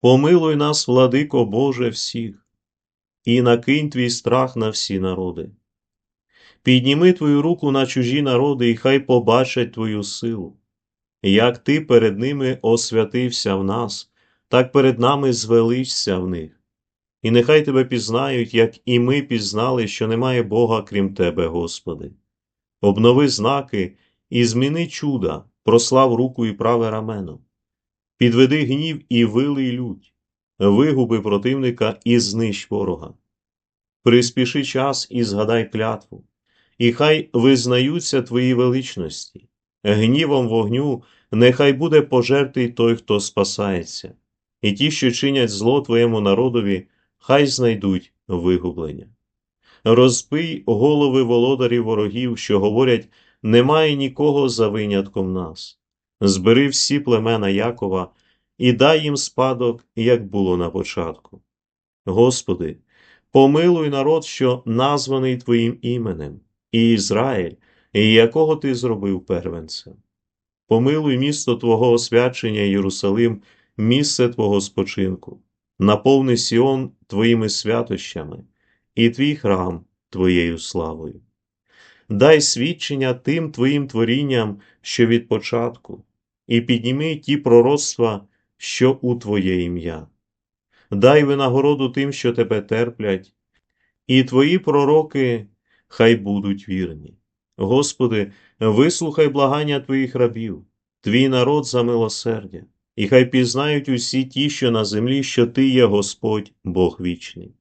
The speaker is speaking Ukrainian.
Помилуй нас, владико Боже, всіх, і накинь твій страх на всі народи. Підніми твою руку на чужі народи, і хай побачать твою силу. Як ти перед ними освятився в нас, так перед нами звеличся в них. І нехай тебе пізнають, як і ми пізнали, що немає Бога крім тебе, Господи. Обнови знаки і зміни чуда, прослав руку і праве рамено. Підведи гнів і вилий лють, вигуби противника і знищ ворога. Приспіши час і згадай клятву, і хай визнаються твої величності, гнівом вогню нехай буде пожертий той, хто спасається, і ті, що чинять зло твоєму народові, хай знайдуть вигублення. Розпий голови володарів ворогів, що говорять, немає нікого за винятком нас. Збери всі племена Якова і дай їм спадок, як було на початку. Господи, помилуй народ, що названий Твоїм іменем, і Ізраїль, якого Ти зробив первенцем. Помилуй місто Твого освячення, Єрусалим, місце Твого спочинку, наповни Сіон Твоїми святощами, і Твій храм Твоєю славою. Дай свідчення тим Твоїм творінням, що від початку, і підніми ті пророцтва, що у Твоє ім'я. Дай винагороду тим, що тебе терплять, і Твої пророки хай будуть вірні. Господи, вислухай благання Твоїх рабів, Твій народ за милосердя, і хай пізнають усі ті, що на землі, що Ти є Господь, Бог вічний.